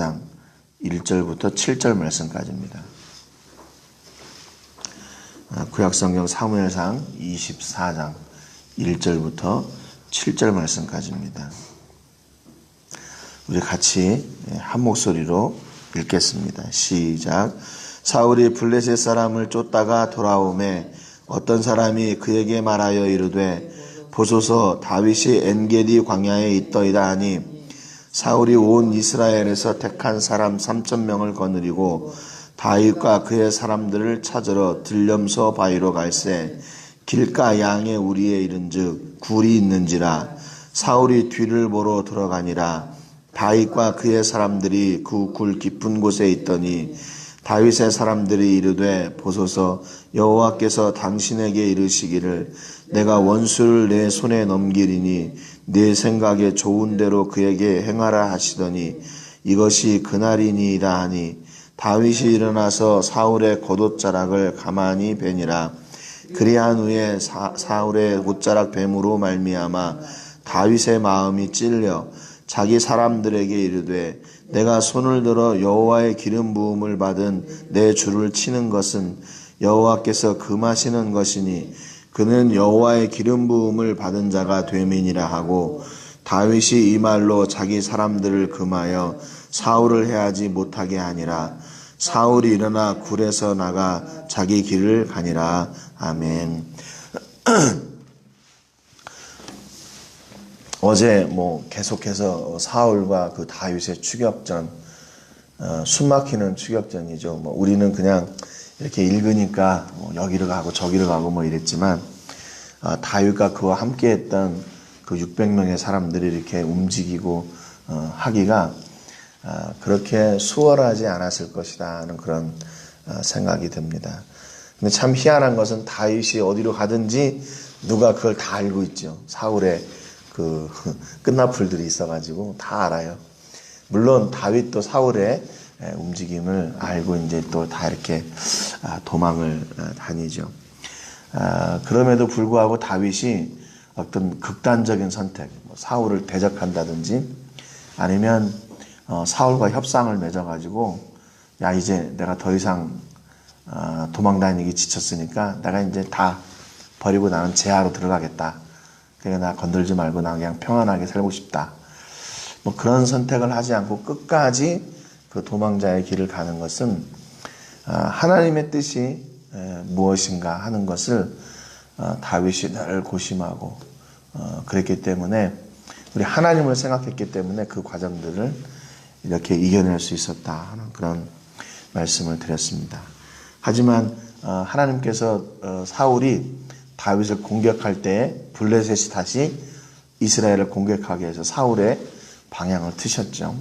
장 1절부터 7절 말씀까지입니다. 아, 구약성경 사무엘상 24장 1절부터 7절 말씀까지입니다. 우리 같이 한 목소리로 읽겠습니다. 시작. 사울이 블레셋 사람을 쫓다가 돌아오매 어떤 사람이 그에게 말하여 이르되 보소서 다윗이 엔게디 광야에 있더이다 하니 사울이 온 이스라엘에서 택한 사람 3천 명을 거느리고 다윗과 그의 사람들을 찾으러 들렴서 바위로 갈새 길가 양의 우리에 이른즉 굴이 있는지라 사울이 뒤를 보러 들어가니라. 다윗과 그의 사람들이 그 굴 깊은 곳에 있더니 다윗의 사람들이 이르되 보소서 여호와께서 당신에게 이르시기를 내가 원수를 내 손에 넘기리니 내 생각에 좋은 대로 그에게 행하라 하시더니 이것이 그날이니이다 하니 다윗이 일어나서 사울의 겉옷자락을 가만히 베니라. 그리한 후에 사, 사울의 옷자락 뱀으로 말미암아 다윗의 마음이 찔려 자기 사람들에게 이르되 내가 손을 들어 여호와의 기름 부음을 받은 내 주를 치는 것은 여호와께서 금하시는 것이니 그는 여호와의 기름 부음을 받은 자가 되민이라 하고 다윗이 이 말로 자기 사람들을 금하여 사울을 해하지 못하게 하니라 사울이 일어나 굴에서 나가 자기 길을 가니라 아멘. 어제 뭐 계속해서 사울과 그 다윗의 추격전, 어, 숨막히는 추격전이죠. 뭐 우리는 그냥 이렇게 읽으니까 뭐 여기를 가고 저기를 가고 뭐 이랬지만 어, 다윗과 그와 함께했던 그 600명의 사람들이 이렇게 움직이고 어, 하기가 어, 그렇게 수월하지 않았을 것이다 하는 그런 어, 생각이 듭니다. 근데 참 희한한 것은 다윗이 어디로 가든지 누가 그걸 다 알고 있죠. 사울의 그 끝나풀들이 있어가지고 다 알아요. 물론 다윗도 사울의 움직임을 알고 이제 또 다 이렇게 아, 도망을 아, 다니죠. 아, 그럼에도 불구하고 다윗이 어떤 극단적인 선택, 뭐 사울을 대적한다든지 아니면 어, 사울과 협상을 맺어가지고 야 이제 내가 더 이상 도망 다니기 지쳤으니까 내가 이제 다 버리고 나는 제하로 들어가겠다. 그러니까 나 건들지 말고 나 그냥 평안하게 살고 싶다. 뭐 그런 선택을 하지 않고 끝까지 그 도망자의 길을 가는 것은 하나님의 뜻이 무엇인가 하는 것을 어, 다윗이 늘 고심하고 어, 그랬기 때문에 우리 하나님을 생각했기 때문에 그 과정들을 이렇게 이겨낼 수 있었다 하는 그런 말씀을 드렸습니다. 하지만 어, 하나님께서 사울이 다윗을 공격할 때 블레셋이 다시 이스라엘을 공격하게 해서 사울의 방향을 트셨죠.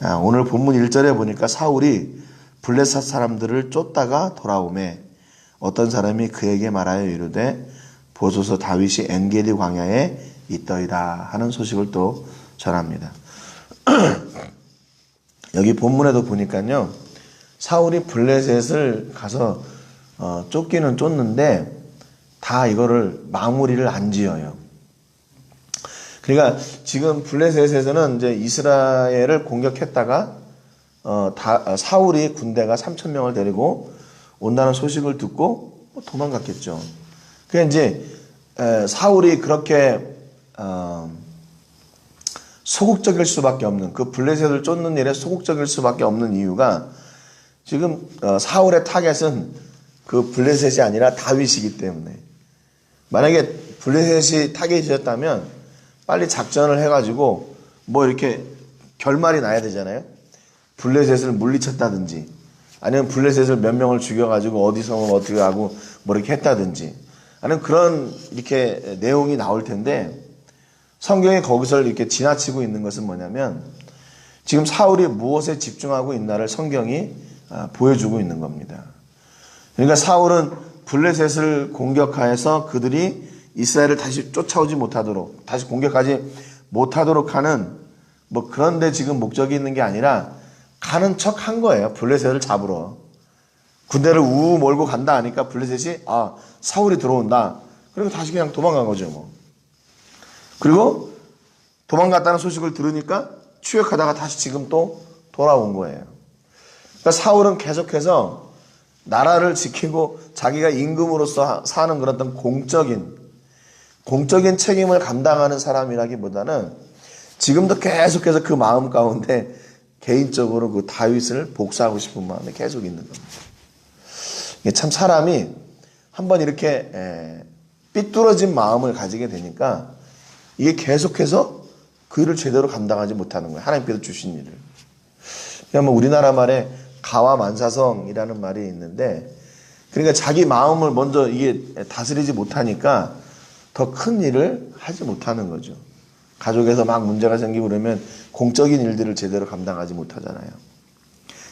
아, 오늘 본문 1절에 보니까 사울이 블레셋 사람들을 쫓다가 돌아오매 어떤 사람이 그에게 말하여 이르되 보소서 다윗이 엔게디 광야에 있더이다 하는 소식을 또 전합니다. 여기 본문에도 보니까요. 사울이 블레셋을 가서 어, 쫓기는 쫓는데 다 이거를 마무리를 안 지어요. 그러니까 지금 블레셋에서는 이제 이스라엘을 공격했다가 어, 다, 어, 사울이 군대가 3천 명을 데리고 온다는 소식을 듣고 뭐 도망갔겠죠. 그 이제 에, 사울이 그렇게 어, 소극적일 수밖에 없는 그 블레셋을 쫓는 일에 소극적일 수밖에 없는 이유가 지금 어, 사울의 타겟은 그 블레셋이 아니라 다윗이기 때문에 만약에 블레셋이 타겟이었다면 빨리 작전을 해가지고 뭐 이렇게 결말이 나야 되잖아요. 블레셋을 물리쳤다든지 아니면 블레셋을 몇 명을 죽여가지고 어디서 어떻게 하고 뭐 이렇게 했다든지 아니면 그런 이렇게 내용이 나올 텐데 성경에 거기서 이렇게 지나치고 있는 것은 뭐냐면 지금 사울이 무엇에 집중하고 있나를 성경이 아, 보여주고 있는 겁니다. 그러니까 사울은 블레셋을 공격하여서 그들이 이스라엘을 다시 쫓아오지 못하도록 다시 공격하지 못하도록 하는 뭐 그런데 지금 목적이 있는 게 아니라 가는 척 한 거예요. 블레셋을 잡으러. 군대를 우우 몰고 간다 하니까 블레셋이 아 사울이 들어온다. 그리고 다시 그냥 도망간 거죠 뭐. 그리고 도망갔다는 소식을 들으니까 추격하다가 다시 지금 또 돌아온 거예요. 그러니까 사울은 계속해서 나라를 지키고 자기가 임금으로서 하- 사는 그런 어떤 공적인 공적인 책임을 감당하는 사람이라기보다는 지금도 계속해서 그 마음 가운데 개인적으로 그 다윗을 복수하고 싶은 마음이 계속 있는 겁니다. 이게 참 사람이 한번 이렇게 에, 삐뚤어진 마음을 가지게 되니까 이게 계속해서 그 일을 제대로 감당하지 못하는 거예요. 하나님께서 주신 일을. 그냥 뭐 우리나라 말에 가와만사성이라는 말이 있는데 그러니까 자기 마음을 먼저 이게 다스리지 못하니까 더 큰 일을 하지 못하는 거죠. 가족에서 막 문제가 생기고 그러면 공적인 일들을 제대로 감당하지 못하잖아요.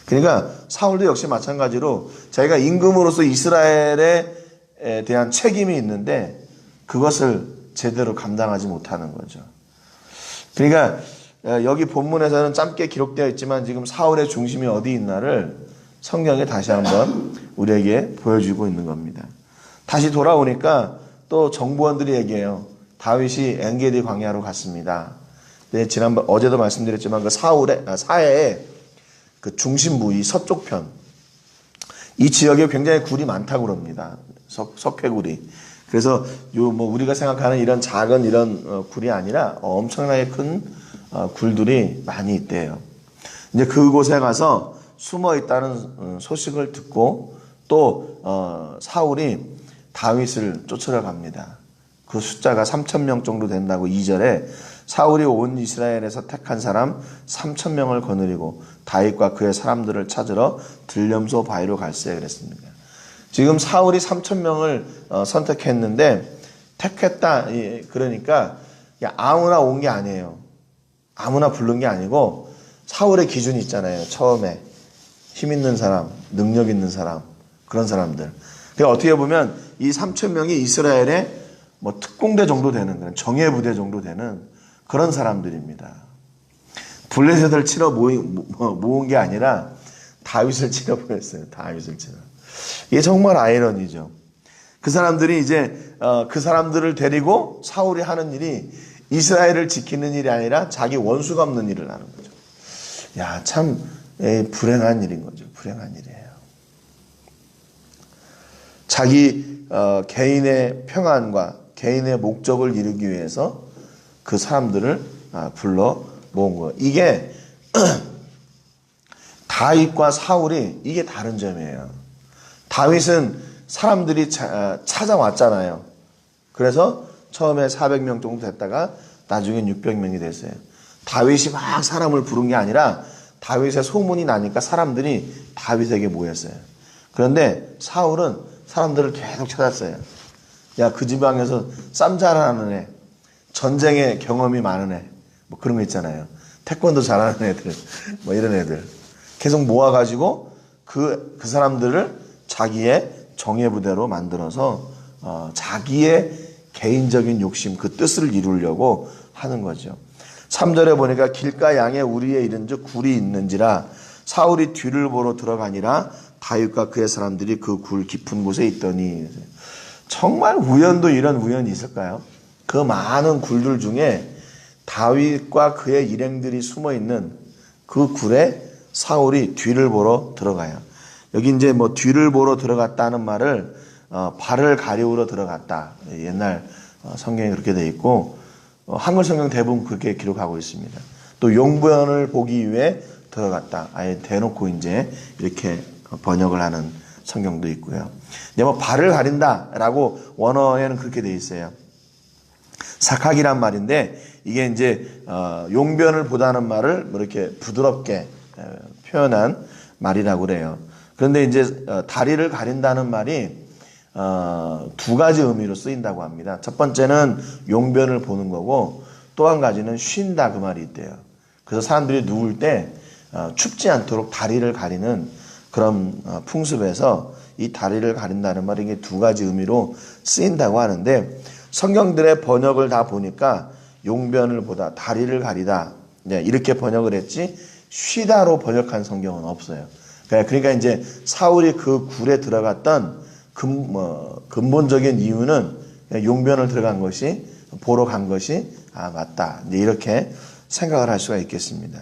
그러니까 사울도 역시 마찬가지로 자기가 임금으로서 이스라엘에 대한 책임이 있는데 그것을 제대로 감당하지 못하는 거죠. 그러니까 어, 여기 본문에서는 짧게 기록되어 있지만 지금 사울의 중심이 어디 있나를 성경에 다시 한번 우리에게 보여주고 있는 겁니다. 다시 돌아오니까 또 정부원들이 얘기해요. 다윗이 엔게디 광야로 갔습니다. 네, 지난번 어제도 말씀드렸지만 그 사울의 아, 사해의 그 중심부 이 서쪽 편. 이 지역에 굉장히 굴이 많다고 그럽니다. 석, 석회굴이. 그래서 요 뭐 우리가 생각하는 이런 작은 이런 어, 굴이 아니라 엄청나게 큰 어, 굴들이 많이 있대요. 이제 그곳에 가서 숨어 있다는 어, 소식을 듣고 또 어, 사울이 다윗을 쫓으러 갑니다. 그 숫자가 3천 명 정도 된다고 2절에 사울이 온 이스라엘에서 택한 사람 3천 명을 거느리고 다윗과 그의 사람들을 찾으러 들렴소 바위로 갈세 그랬습니다. 지금 사울이 3천 명을 어, 선택했는데 택했다 예, 그러니까 야, 아무나 온 게 아니에요. 아무나 부른 게 아니고 사울의 기준이 있잖아요. 처음에 힘 있는 사람, 능력 있는 사람 그런 사람들. 그 어떻게 보면 이 3천 명이 이스라엘의 뭐 특공대 정도 되는 그런 정예 부대 정도 되는 그런 사람들입니다. 블레셋을 치러 모이, 모- 모은 게 아니라 다윗을 치러 보냈어요. 다윗을 치러. 이게 정말 아이러니죠. 그 사람들이 이제 어, 그 사람들을 데리고 사울이 하는 일이 이스라엘을 지키는 일이 아니라 자기 원수가 없는 일을 하는 거죠. 야, 참 에, 불행한 일인 거죠. 불행한 일이에요. 자기 어, 개인의 평안과 개인의 목적을 이루기 위해서 그 사람들을 아, 불러 모은 거예요. 이게 다윗과 사울이 이게 다른 점이에요. 다윗은 사람들이 차- 아, 찾아왔잖아요. 그래서 처음에 400명 정도 됐다가 나중엔 600명이 됐어요. 다윗이 막 사람을 부른 게 아니라 다윗의 소문이 나니까 사람들이 다윗에게 모였어요. 그런데 사울은 사람들을 계속 찾았어요. 야, 그 지방에서 쌈 잘하는 애, 전쟁에 경험이 많은 애, 뭐 그런 거 있잖아요. 태권도 잘하는 애들, 뭐 이런 애들. 계속 모아가지고 그, 그 사람들을 자기의 정예부대로 만들어서, 어, 자기의 개인적인 욕심, 그 뜻을 이루려고 하는 거죠. 3절에 보니까 길가 양에 우리의 이른 즉 굴이 있는지라 사울이 뒤를 보러 들어가니라 다윗과 그의 사람들이 그 굴 깊은 곳에 있더니 정말 우연도 이런 우연이 있을까요? 그 많은 굴들 중에 다윗과 그의 일행들이 숨어 있는 그 굴에 사울이 뒤를 보러 들어가요. 여기 이제 뭐 뒤를 보러 들어갔다는 말을 어, 발을 가리우러 들어갔다. 옛날 어, 성경에 그렇게 돼 있고 어, 한글 성경 대부분 그렇게 기록하고 있습니다. 또 용변을 보기 위해 들어갔다. 아예 대놓고 이제 이렇게 번역을 하는 성경도 있고요. 이제 뭐 발을 가린다라고 원어에는 그렇게 돼 있어요. 사각이란 말인데 이게 이제 어, 용변을 보다는 말을 뭐 이렇게 부드럽게 어, 표현한 말이라고 그래요. 그런데 이제 어, 다리를 가린다는 말이 어, 두 가지 의미로 쓰인다고 합니다. 첫 번째는 용변을 보는 거고 또 한 가지는 쉰다 그 말이 있대요. 그래서 사람들이 누울 때 어, 춥지 않도록 다리를 가리는 그런 어, 풍습에서 이 다리를 가린다는 말이 이게 두 가지 의미로 쓰인다고 하는데 성경들의 번역을 다 보니까 용변을 보다 다리를 가리다 네, 이렇게 번역을 했지 쉬다로 번역한 성경은 없어요. 그러니까 이제 사울이 그 굴에 들어갔던 근, 뭐, 근본적인 이유는 용변을 들어간 것이 보러 간 것이 아 맞다 이렇게 생각을 할 수가 있겠습니다.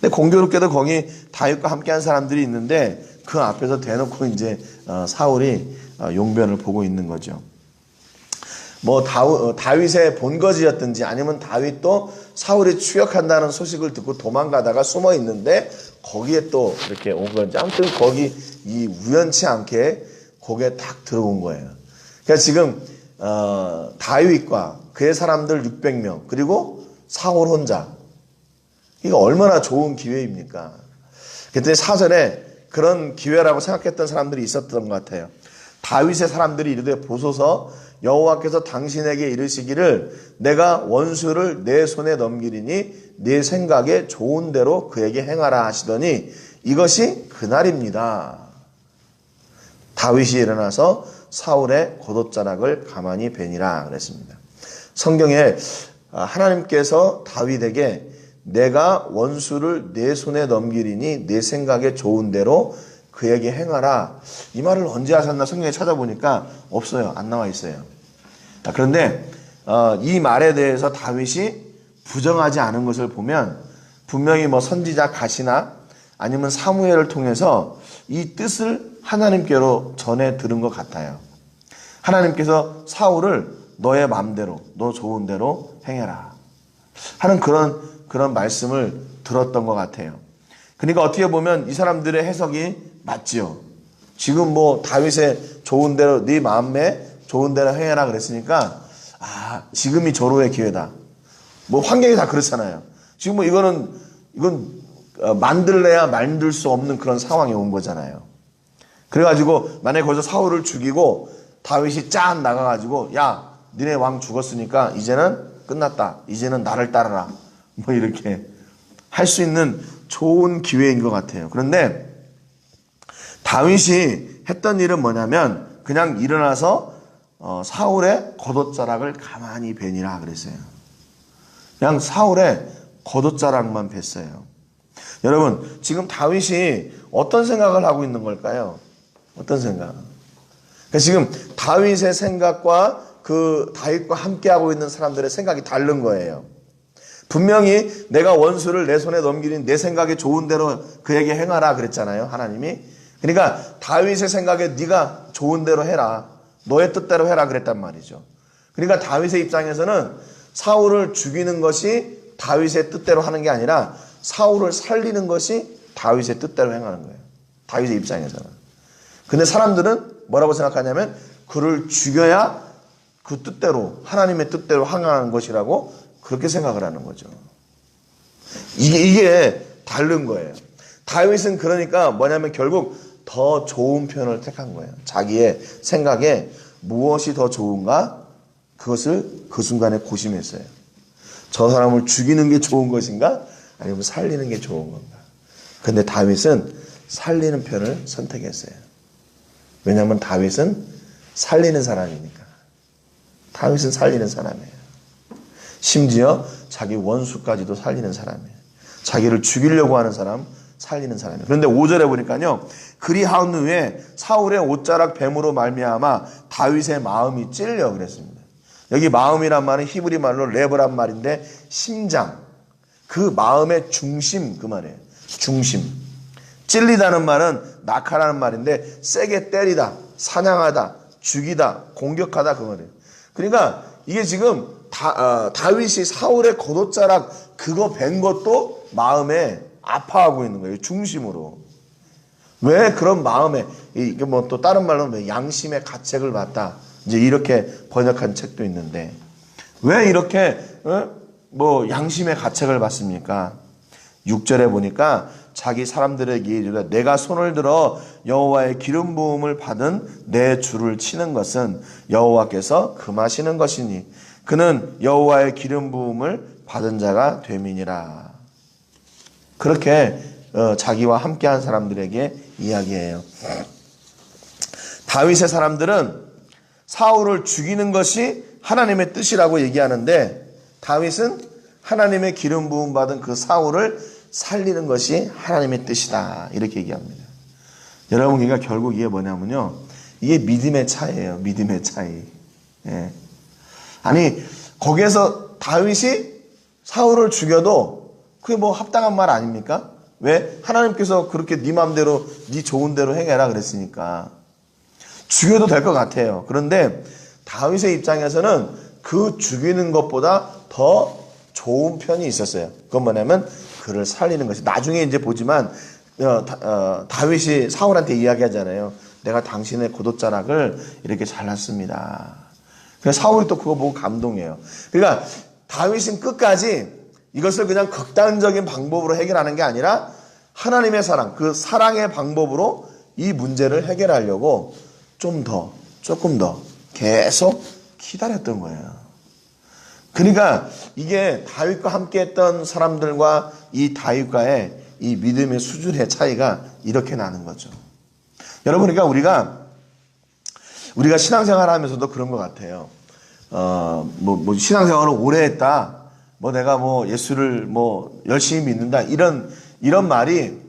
근데 공교롭게도 거기 다윗과 함께한 사람들이 있는데 그 앞에서 대놓고 이제 어, 사울이 어, 용변을 보고 있는 거죠. 뭐 다우- 다윗의 본거지였든지 아니면 다윗도 사울이 추격한다는 소식을 듣고 도망가다가 숨어 있는데 거기에 또 이렇게 온 건지 아무튼 거기 이 우연치 않게 거기에 딱 들어온 거예요. 그러니까 지금 어, 다윗과 그의 사람들 600명 그리고 사울 혼자 이거 얼마나 좋은 기회입니까? 그때 사전에 그런 기회라고 생각했던 사람들이 있었던 것 같아요. 다윗의 사람들이 이르되 보소서 여호와께서 당신에게 이르시기를 내가 원수를 내 손에 넘기리니 내 생각에 좋은 대로 그에게 행하라 하시더니 이것이 그날입니다. 다윗이 일어나서 사울의 겉옷자락을 가만히 베니라 그랬습니다. 성경에 아, 하나님께서 다윗에게 내가 원수를 내 손에 넘기리니 내 생각에 좋은 대로 그에게 행하라. 이 말을 언제 하셨나 성경에 찾아보니까 없어요. 안 나와 있어요. 자, 그런데 어, 이 말에 대해서 다윗이 부정하지 않은 것을 보면 분명히 뭐 선지자 가시나 아니면 사무엘을 통해서 이 뜻을 하나님께로 전해 들은 것 같아요. 하나님께서 사울을 너의 마음대로, 너 좋은 대로 행해라. 하는 그런, 그런 말씀을 들었던 것 같아요. 그러니까 어떻게 보면 이 사람들의 해석이 맞지요. 지금 뭐 다윗의 좋은 대로, 네 마음에 좋은 대로 행해라 그랬으니까, 아, 지금이 조로의 기회다. 뭐 환경이 다 그렇잖아요. 지금 뭐 이거는, 이건 어, 만들래야 만들 수 없는 그런 상황에 온 거잖아요. 그래가지고 만약에 거기서 사울을 죽이고 다윗이 짠 나가가지고 야 니네 왕 죽었으니까 이제는 끝났다. 이제는 나를 따르라. 뭐 이렇게 할 수 있는 좋은 기회인 것 같아요. 그런데 다윗이 했던 일은 뭐냐면 그냥 일어나서 어, 사울의 겉옷자락을 가만히 베니라 그랬어요. 그냥 사울의 겉옷자락만 뱄어요. 여러분 지금 다윗이 어떤 생각을 하고 있는 걸까요? 어떤 생각? 그러니까 지금 다윗의 생각과 그 다윗과 함께하고 있는 사람들의 생각이 다른 거예요. 분명히 내가 원수를 내 손에 넘기는 내 생각에 좋은 대로 그에게 행하라 그랬잖아요. 하나님이. 그러니까 다윗의 생각에 네가 좋은 대로 해라. 너의 뜻대로 해라 그랬단 말이죠. 그러니까 다윗의 입장에서는 사울을 죽이는 것이 다윗의 뜻대로 하는 게 아니라 사울을 살리는 것이 다윗의 뜻대로 행하는 거예요. 다윗의 입장에서는. 근데 사람들은 뭐라고 생각하냐면 그를 죽여야 그 뜻대로 하나님의 뜻대로 항하는 것이라고 그렇게 생각을 하는 거죠. 이게 이게 다른 거예요. 다윗은 그러니까 뭐냐면 결국 더 좋은 편을 택한 거예요. 자기의 생각에 무엇이 더 좋은가 그것을 그 순간에 고심했어요. 저 사람을 죽이는 게 좋은 것인가 아니면 살리는 게 좋은 건가. 근데 다윗은 살리는 편을 선택했어요. 왜냐하면 다윗은 살리는 사람이니까. 다윗은 살리는 사람이에요. 심지어 자기 원수까지도 살리는 사람이에요. 자기를 죽이려고 하는 사람 살리는 사람이에요. 그런데 5절에 보니까요. 그리하운 후에 사울의 옷자락 뱀으로 말미암아 다윗의 마음이 찔려 그랬습니다. 여기 마음이란 말은 히브리 말로 레브란 말인데 심장 그 마음의 중심 그 말이에요. 중심. 찔리다는 말은 낙하라는 말인데 세게 때리다, 사냥하다, 죽이다, 공격하다 그 말이에요. 그러니까 이게 지금 다, 어, 다윗이 사울의 겉옷자락 그거 벤 것도 마음에 아파하고 있는 거예요. 중심으로. 왜 그런 마음에 이게 뭐 또 다른 말로는 양심의 가책을 받다 이제 이렇게 번역한 책도 있는데 왜 이렇게 어? 뭐 양심의 가책을 받습니까? 6절에 보니까 자기 사람들에게 이르되 내가 손을 들어 여호와의 기름 부음을 받은 내 주를 치는 것은 여호와께서 금하시는 것이니 그는 여호와의 기름 부음을 받은 자가 되민이라. 그렇게 어, 자기와 함께한 사람들에게 이야기해요. 다윗의 사람들은 사울을 죽이는 것이 하나님의 뜻이라고 얘기하는데 다윗은 하나님의 기름 부음 받은 그 사울을 살리는 것이 하나님의 뜻이다. 이렇게 얘기합니다. 여러분, 그러니까 결국 이게 뭐냐면요. 이게 믿음의 차이예요. 믿음의 차이. 예. 아니, 거기에서 다윗이 사울을 죽여도 그게 뭐 합당한 말 아닙니까? 왜? 하나님께서 그렇게 네 마음대로 네 좋은 대로 행해라 그랬으니까 죽여도 될 것 같아요. 그런데 다윗의 입장에서는 그 죽이는 것보다 더 좋은 편이 있었어요. 그건 뭐냐면 그를 살리는 것이 나중에 이제 보지만 어, 다, 어, 다윗이 사울한테 이야기하잖아요. 내가 당신의 고도자락을 이렇게 잘랐습니다. 그래서 사울이 또 그거 보고 감동해요. 그러니까 다윗은 끝까지 이것을 그냥 극단적인 방법으로 해결하는 게 아니라 하나님의 사랑, 그 사랑의 방법으로 이 문제를 해결하려고 좀 더, 조금 더 계속 기다렸던 거예요. 그러니까 이게 다윗과 함께 했던 사람들과 이 다윗과의 이 믿음의 수준의 차이가 이렇게 나는 거죠. 여러분, 그러니까 우리가 우리가 신앙생활 하면서도 그런 것 같아요. 어, 뭐, 뭐, 신앙생활을 오래 했다. 뭐, 내가 뭐, 예수를 뭐, 열심히 믿는다. 이런, 이런 말이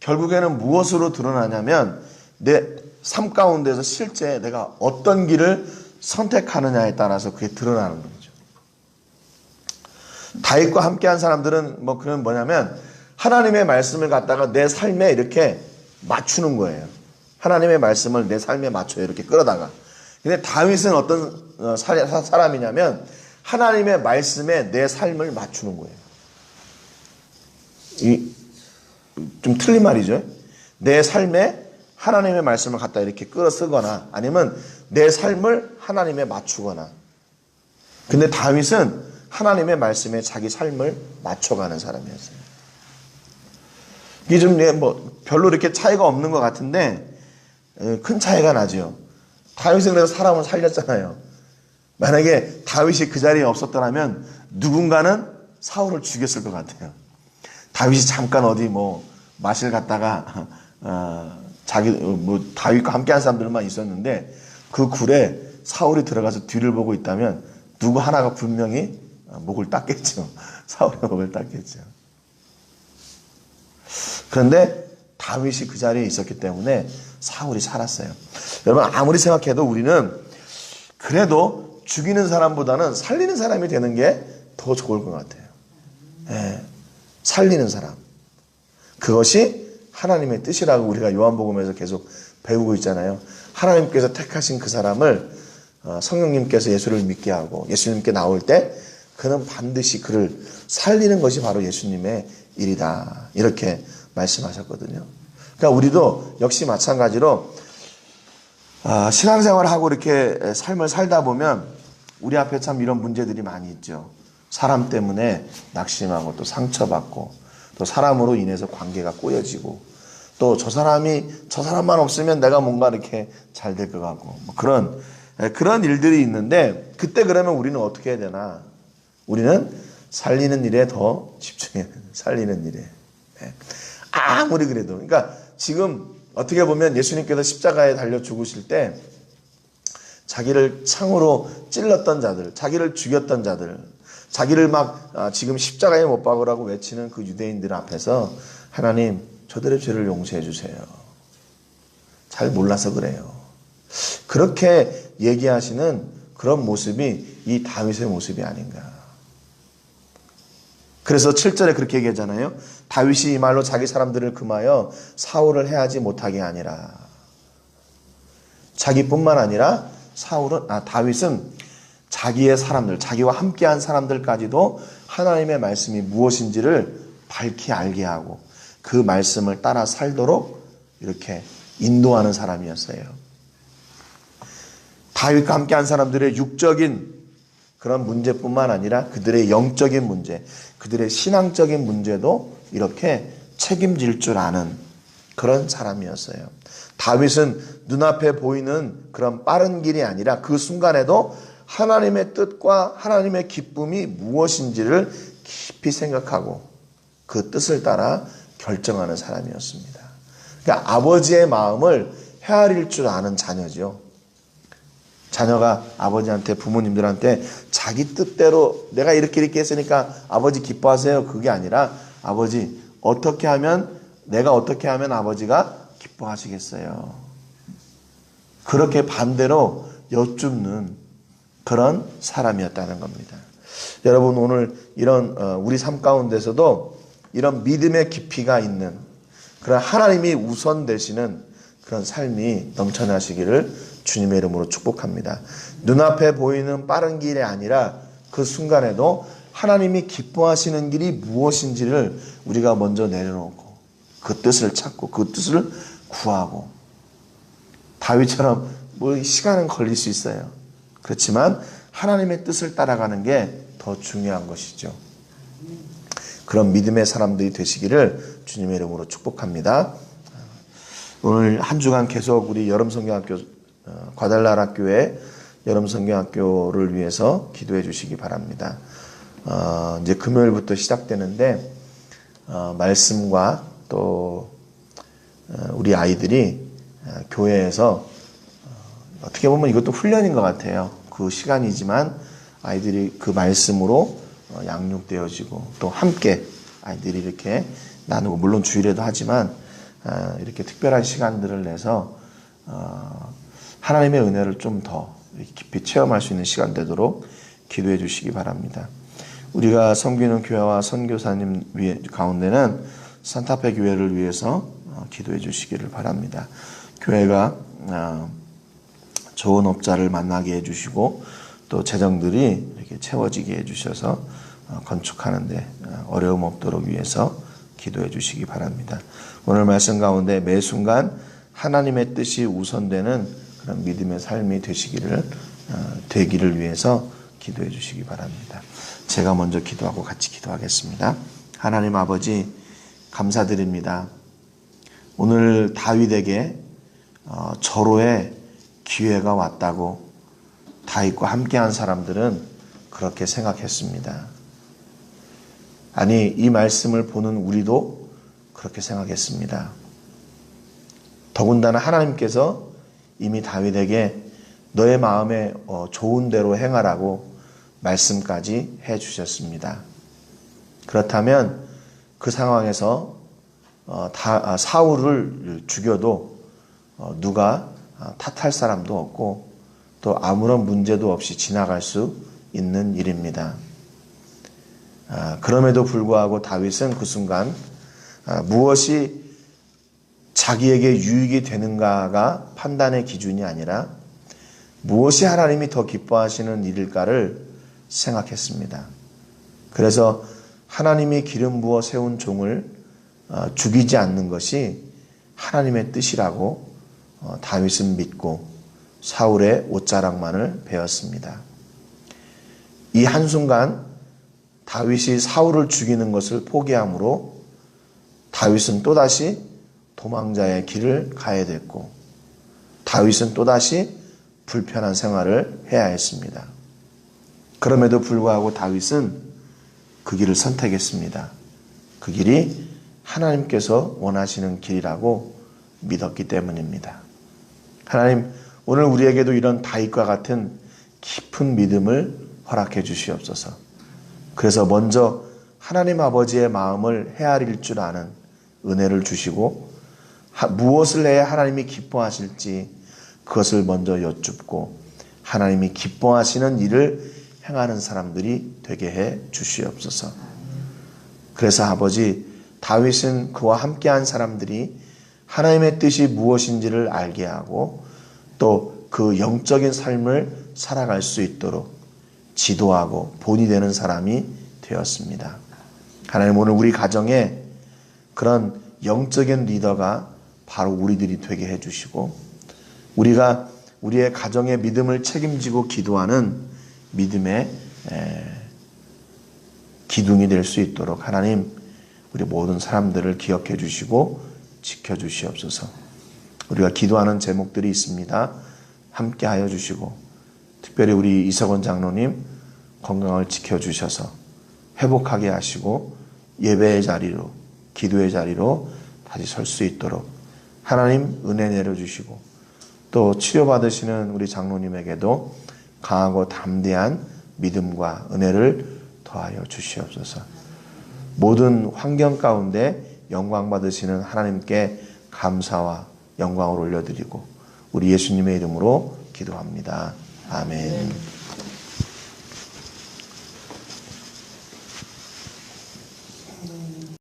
결국에는 무엇으로 드러나냐면, 내 삶 가운데서 실제 내가 어떤 길을 선택하느냐에 따라서 그게 드러나는 거죠. 다윗과 함께한 사람들은 뭐, 그런 뭐냐면, 하나님의 말씀을 갖다가 내 삶에 이렇게 맞추는 거예요. 하나님의 말씀을 내 삶에 맞춰요. 이렇게 끌어다가. 근데 다윗은 어떤 어, 사- 사람이냐면 하나님의 말씀에 내 삶을 맞추는 거예요. 이, 좀 틀린 말이죠. 내 삶에 하나님의 말씀을 갖다 이렇게 끌어 쓰거나 아니면 내 삶을 하나님에 맞추거나. 근데 다윗은 하나님의 말씀에 자기 삶을 맞춰가는 사람이었어요. 이게 좀, 예, 뭐, 별로 이렇게 차이가 없는 것 같은데, 에, 큰 차이가 나죠. 다윗은 그래서 사람을 살렸잖아요. 만약에 다윗이 그 자리에 없었더라면 누군가는 사울을 죽였을 것 같아요. 다윗이 잠깐 어디 뭐 마실 갔다가 어, 자기 어, 뭐 다윗과 함께한 사람들만 있었는데 그 굴에 사울이 들어가서 뒤를 보고 있다면 누구 하나가 분명히 목을 땄겠죠. 사울의 목을 땄겠죠. 그런데 다윗이 그 자리에 있었기 때문에 사울이 살았어요. 여러분 아무리 생각해도 우리는 그래도 죽이는 사람보다는 살리는 사람이 되는 게 더 좋을 것 같아요. 예, 살리는 사람. 그것이 하나님의 뜻이라고 우리가 요한복음에서 계속 배우고 있잖아요. 하나님께서 택하신 그 사람을 어, 성령님께서 예수를 믿게 하고 예수님께 나올 때 그는 반드시 그를 살리는 것이 바로 예수님의 일이다. 이렇게 말씀하셨거든요. 그러니까 우리도 역시 마찬가지로 아, 신앙생활을 하고 이렇게 삶을 살다 보면 우리 앞에 참 이런 문제들이 많이 있죠. 사람 때문에 낙심하고 또 상처받고 또 사람으로 인해서 관계가 꼬여지고 또 저 사람이 저 사람만 없으면 내가 뭔가 이렇게 잘 될 것 같고 뭐 그런 예, 그런 일들이 있는데 그때 그러면 우리는 어떻게 해야 되나? 우리는 살리는 일에 더 집중해야 돼요. 살리는 일에. 예. 아무리 그래도 그러니까 지금 어떻게 보면 예수님께서 십자가에 달려 죽으실 때 자기를 창으로 찔렀던 자들, 자기를 죽였던 자들, 자기를 막 아, 지금 십자가에 못 박으라고 외치는 그 유대인들 앞에서 하나님 저들의 죄를 용서해 주세요. 잘 몰라서 그래요. 그렇게 얘기하시는 그런 모습이 이 다윗의 모습이 아닌가. 그래서 7절에 그렇게 얘기하잖아요. 다윗이 이 말로 자기 사람들을 금하여 사울을 해하지 못하게 아니라 자기뿐만 아니라 사울은 아 다윗은 자기의 사람들, 자기와 함께한 사람들까지도 하나님의 말씀이 무엇인지를 밝히 알게 하고 그 말씀을 따라 살도록 이렇게 인도하는 사람이었어요. 다윗과 함께한 사람들의 육적인 그런 문제뿐만 아니라 그들의 영적인 문제, 그들의 신앙적인 문제도 이렇게 책임질 줄 아는 그런 사람이었어요. 다윗은 눈앞에 보이는 그런 빠른 길이 아니라 그 순간에도 하나님의 뜻과 하나님의 기쁨이 무엇인지를 깊이 생각하고 그 뜻을 따라 결정하는 사람이었습니다. 그러니까 아버지의 마음을 헤아릴 줄 아는 자녀죠. 자녀가 아버지한테 부모님들한테 자기 뜻대로 내가 이렇게 이렇게 했으니까 아버지 기뻐하세요. 그게 아니라 아버지 어떻게 하면 내가 어떻게 하면 아버지가 기뻐하시겠어요. 그렇게 반대로 여쭙는 그런 사람이었다는 겁니다. 여러분 오늘 이런 어, 우리 삶 가운데서도 이런 믿음의 깊이가 있는 그런 하나님이 우선 되시는 그런 삶이 넘쳐나시기를 주님의 이름으로 축복합니다. 눈앞에 보이는 빠른 길이 아니라 그 순간에도 하나님이 기뻐하시는 길이 무엇인지를 우리가 먼저 내려놓고 그 뜻을 찾고 그 뜻을 구하고 다윗처럼 뭐 시간은 걸릴 수 있어요. 그렇지만 하나님의 뜻을 따라가는 게 더 중요한 것이죠. 그런 믿음의 사람들이 되시기를 주님의 이름으로 축복합니다. 오늘 한 주간 계속 우리 여름 성경학교 어, 과달라 학교의 여름 성경학교를 위해서 기도해 주시기 바랍니다. 어, 이제 금요일부터 시작되는데 어, 말씀과 또 어, 우리 아이들이 어, 교회에서 어, 어떻게 보면 이것도 훈련인 것 같아요. 그 시간이지만 아이들이 그 말씀으로 어, 양육되어지고 또 함께 아이들이 이렇게 나누고 물론 주일에도 하지만 어, 이렇게 특별한 시간들을 내서 어, 하나님의 은혜를 좀 더 깊이 체험할 수 있는 시간 되도록 기도해 주시기 바랍니다. 우리가 섬기는 교회와 선교사님 위에 가운데는 산타페 교회를 위해서 어, 기도해 주시기를 바랍니다. 교회가 어, 좋은 업자를 만나게 해주시고 또 재정들이 이렇게 채워지게 해주셔서 어, 건축하는데 어, 어려움 없도록 위해서 기도해 주시기 바랍니다. 오늘 말씀 가운데 매 순간 하나님의 뜻이 우선되는 그런 믿음의 삶이 되시기를 어, 되기를 위해서 기도해 주시기 바랍니다. 제가 먼저 기도하고 같이 기도하겠습니다. 하나님 아버지 감사드립니다. 오늘 다윗에게 어, 절호의 기회가 왔다고 다윗과 함께한 사람들은 그렇게 생각했습니다. 아니 이 말씀을 보는 우리도 그렇게 생각했습니다. 더군다나 하나님께서 이미 다윗에게 너의 마음에 어, 좋은 대로 행하라고 말씀까지 해 주셨습니다. 그렇다면 그 상황에서 어, 다, 사울을 죽여도 어, 누가 탓할 사람도 없고 또 아무런 문제도 없이 지나갈 수 있는 일입니다. 아, 그럼에도 불구하고 다윗은 그 순간 아, 무엇이 자기에게 유익이 되는가가 판단의 기준이 아니라 무엇이 하나님이 더 기뻐하시는 일일까를 생각했습니다. 그래서 하나님이 기름 부어 세운 종을 어, 죽이지 않는 것이 하나님의 뜻이라고 어, 다윗은 믿고 사울의 옷자락만을 베었습니다. 이 한순간 다윗이 사울을 죽이는 것을 포기함으로 다윗은 또다시 도망자의 길을 가야 됐고 다윗은 또다시 불편한 생활을 해야 했습니다. 그럼에도 불구하고 다윗은 그 길을 선택했습니다. 그 길이 하나님께서 원하시는 길이라고 믿었기 때문입니다. 하나님, 오늘 우리에게도 이런 다윗과 같은 깊은 믿음을 허락해 주시옵소서. 그래서 먼저 하나님 아버지의 마음을 헤아릴 줄 아는 은혜를 주시고 무엇을 해야 하나님이 기뻐하실지 그것을 먼저 여쭙고 하나님이 기뻐하시는 일을 행하는 사람들이 되게 해 주시옵소서. 그래서 아버지 다윗은 그와 함께한 사람들이 하나님의 뜻이 무엇인지를 알게 하고 또 그 영적인 삶을 살아갈 수 있도록 지도하고 본이 되는 사람이 되었습니다. 하나님 오늘 우리 가정에 그런 영적인 리더가 바로 우리들이 되게 해주시고 우리가 우리의 가정의 믿음을 책임지고 기도하는 믿음의 기둥이 될 수 있도록 하나님 우리 모든 사람들을 기억해 주시고 지켜 주시옵소서. 우리가 기도하는 제목들이 있습니다. 함께 하여 주시고 특별히 우리 이석원 장로님 건강을 지켜 주셔서 회복하게 하시고 예배의 자리로 기도의 자리로 다시 설 수 있도록 하나님 은혜 내려 주시고 또 치료받으시는 우리 장로님에게도 강하고 담대한 믿음과 은혜를 더하여 주시옵소서. 모든 환경 가운데 영광 받으시는 하나님께 감사와 영광을 올려드리고 우리 예수님의 이름으로 기도합니다. 아멘.